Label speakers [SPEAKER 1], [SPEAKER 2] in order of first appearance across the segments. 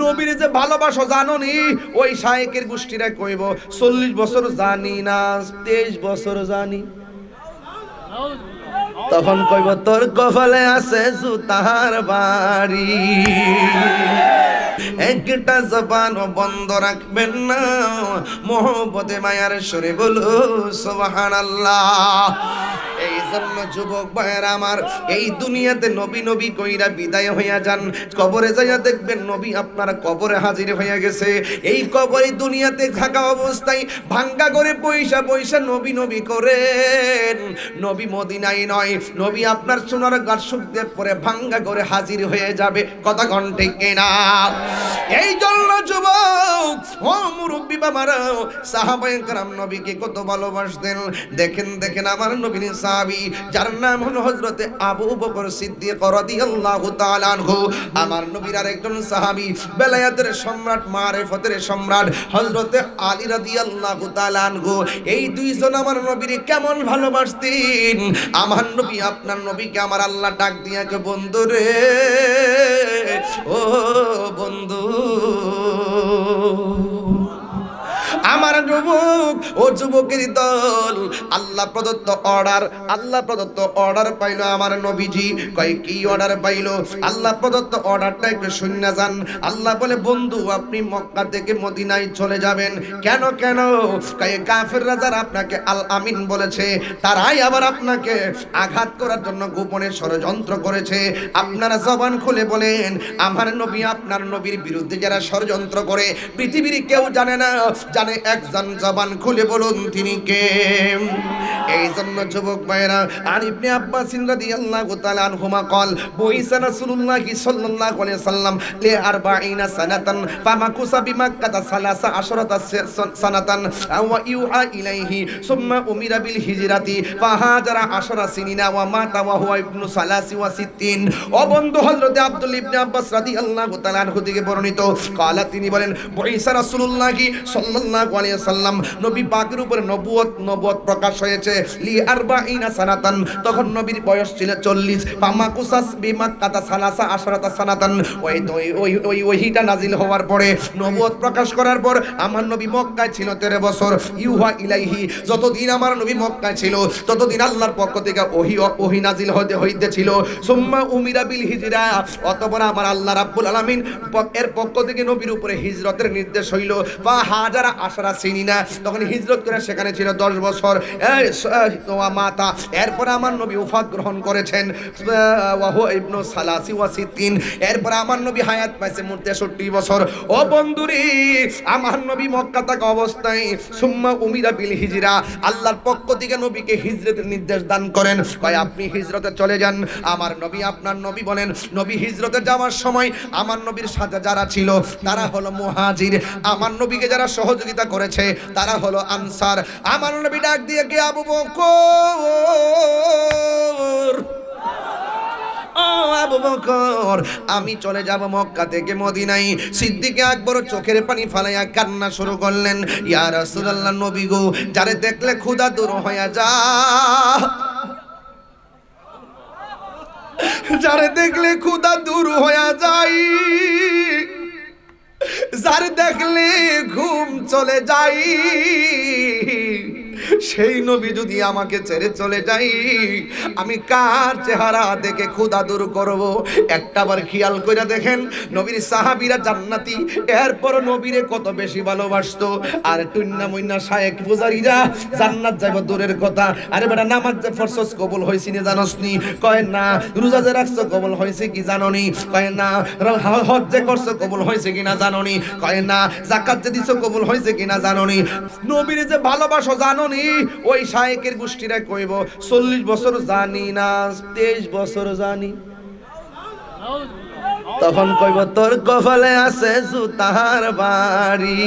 [SPEAKER 1] নবীর যে ভালোবাসো জানো নি ওই শায়েকের গোষ্ঠীরা কইব, চল্লিশ বছর জানি না, তেইশ বছর জানি। তখন কইব, তোর কপালে আছে জুতার বাড়ি। একটা জবান বন্ধ রাখবেন না। মোহব্বতে, মায়ার সরে বলো সোবাহান এই যুবক ভাইয়ের আমার, এই দুনিয়াতে নবী নবী কইরা বিদায় হইয়া যান। কবরে যাইয়া দেখবেন নবী আপনার কবরে হাজির হইয়া গেছে। এই কবরে দুনিয়াতে থাকা অবস্থায় ভাঙ্গা করে পয়সা পয়সা নবী নবী করেন। নবী মদিনাই নয়, নবী আপনার সোনার গাছ শুকতে পরে ভাঙ্গা করে হাজির হয়ে যাবে। কথা ঘন্টে কেনা? এই জন্য যুবক, ও মুরব্বী বাবারা সাহাবায়ে কারাম নবীকে কত ভালোবাসতেন। দেখেন দেখেন আমার নবীর সাহাবি, যার নাম হলো হযরতে আবু বকর সিদ্দিক রাদিয়াল্লাহু তাআলা আনহু। আমার নবীর আর একজন সাহাবি, বেলায়েতের সম্রাট, মারেফতের সম্রাট হযরতে আলী রাদিয়াল্লাহু তাআলা আনহু। এই দুইজন আমার নবীর কেমন ভালোবাসতেন? আমার নবী, আপনার নবীকে আমার আল্লাহ ডাক দিয়াকে বন্ধু রে, ও বন্ধু। যুবকের দল। আল্লাহ প্রদত্ত অর্ডার, আল্লাহ প্রদত্ত অর্ডার পাইলো আমার নবীজি। কয়, কি অর্ডার পাইলো? আল্লাহ প্রদত্ত অর্ডারটা একটু শূন্য যান। আল্লাহ বলে, বন্ধু, আপনি মক্কা থেকে মদিনায় চলে যাবেন। কেন কেন? কয় কাফের রাজার আপনাকে আল আমিন বলেছে, তারাই আবার আপনাকে আঘাত করার জন্য গোপনে ষড়যন্ত্র করেছে। আপনারা জবান খুলে বলেন, আমার নবী আপনার নবীর বিরুদ্ধে যারা ষড়যন্ত্র করে, পৃথিবীর কেউ জানে না, জানে একজন জবান খুলে বলুন তিনি কে? এই জন্য যুবক ভাইরা আর ইবনে আব্বাস রাদিয়াল্লাহু তাআলা আনহুমা কল, বইসা রাসূলুল্লাহ সাল্লাল্লাহু আলাইহি সাল্লাম লি আরবাঈনা সানাতান ফামাকুসা বিমাক্কাতা সালাসা আশরাতা সানাতান ওয়া ইউআ ইলাইহি, সুম্মা উমিরা বিল হিজরাতি, ফাহাজারা আশরা সিনিনা, ওয়া মাতা, ওয়া হুয়া ইবনু সালাসি ওয়া সিত্তিন। ও বন্ধু হযরত আব্দুল ইবনে আব্বাস রাদিয়াল্লাহু তাআলা আনহু থেকে বর্ণিত, কালা তিনি বলেন, বইসা রাসূলুল্লাহ সাল্লাল্লাহু আলাইহি সাল্লাম নবী পাকের উপরে নবুয়ত নবুয়ত প্রকাশ হয়েছে। লি সানাতান। তখন নবীর বয়স ছিল 40 ফামাকুসাস বিমাক্কাতা সালাসা আশরাতা সানাতান। ওই ওই ওই ওহিটা নাজিল হওয়ার পরে নবুয়ত প্রকাশ করার পর আমার নবী মক্কায় ছিল 13 বছর। ইউহা ইলাইহি, যতদিন আমার নবী মক্কায় ছিল, ততদিন আল্লাহর পক্ষ থেকে ওহি ওহি নাজিল হতে সুম্মা উমিরা বিল হিজরা, অতঃপর আমার আল্লাহ রাব্বুল আলামিন এর পক্ষ থেকে নবীর উপরে হিজরতের নির্দেশ হইল। বা হাজারা আশরা সিনিনা। তখন হিজরত করে সেখানে ছিল 10 বছর। মাতা এরপর আমার নবী উফাত গ্রহণ করেছেন ওয়া ইবনু সালাসি ওয়া সিত্তিন। এরপর আমার নবী হায়াত পাইছে মোট 63 বছর। ও বন্ধুরি, আমার নবী মক্কা থাকা অবস্থায়, সুম্মা উমিরা বিল হিজরা, আল্লাহর পক্ষ থেকে নবীকে হিজরতের নির্দেশ দান করেন। কয়, আপনি হিজরতে চলে যান। আমার নবী আপনার নবী বলেন, নবী হিজরতে যাওয়ার সময় আমার নবীর সাথে যারা ছিল, তারা হলো মুহাজির। আমার নবীকে যারা সহযোগিতা করেছে, তারা হলো আনসার। আমার নবী ডাক দিয়ে কে আবু বকর আমি চলে যাব মক্কা থেকে মদিনাই সিদ্দিকে আকবর চোখের পানি ফালাইয়া কান্না শুরু করলেন। ইয়া রাসূলুল্লাহ, নবী গো, যারে দেখলে ক্ষুধা দূর হয়ে যা। যারে দেখলে ক্ষুধা দূর হয়ে যায় যারে দেখলে ঘুম চলে যাই। সেই নবী যদি আমাকে ছেড়ে চলে যাই আমি কার চেহারা দেখে ক্ষুধা দূর করব? একটাবার খেয়াল করে দেখেন, নবীর সাহাবীরা জান্নাতি। এরপর নবীরে কত বেশি ভালোবাসতো। আর টুন্না মুন্না শায়েক পূজারীরা জান্নাত যাইব দূরের কথা। আরে বেটা, নামাজ যে ফরসস কবুল হইছি নি জানোস নি? কয় না, রোজা যে রাখছো কবুল হয়েছে কি কয় না, র- হ- হজ যে করছ কবুল হয়েছে কিনা জানোনি? কয় না জাকাত যে দিছো কবুল হয়েছে কিনা জানোনি? নবীর যে ভালোবাসো জানোনি? ওই শায়েকের গোষ্ঠীরা কইব, চল্লিশ বছর জানি না, তেইশ বছর জানি। তখন কইব, তোর কপালে আছে জুতার বাড়ি।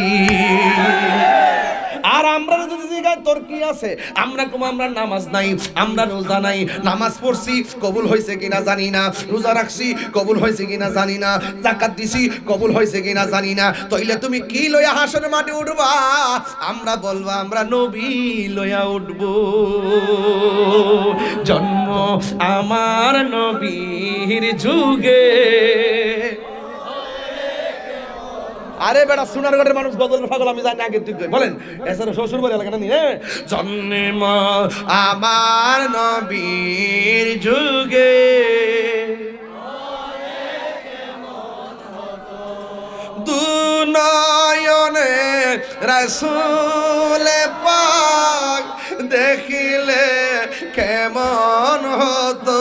[SPEAKER 1] তোর কি আছে? আমরা কম, আমরা নামাজ নাই, আমরা রোজা নাই। নামাজ পড়ছি, কবুল হয়েছে কিনা জানি না। রোজা রাখছি, কবুল হয়েছে কিনা জানি না। জাকাত দিছি, কবুল হয়েছে কিনা জানি না। তইলে তুমি কি লইয়া হাসর মাঠে উঠবা? আমরা বলবা, আমরা নবী লইয়া উঠবো। জন্ম আমার নবীর যুগে।
[SPEAKER 2] আরে বেটা, সোনারগড়ের মানুষ গজল পাগল, আমি জানি আগে তুই। বলেন, এছাড়া শ্বশুর বাড়ি এলাকা নিয়ে?
[SPEAKER 1] জন্ম আমার নবীর যুগে। দুনয়নে রসুল পাক দেখিলে কেমন হতো?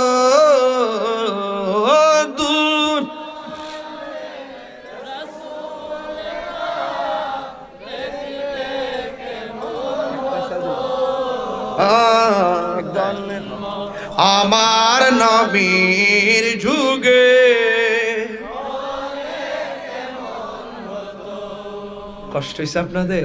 [SPEAKER 1] আমার নবীর যুগে। কষ্ট হয়েছে আপনাদের?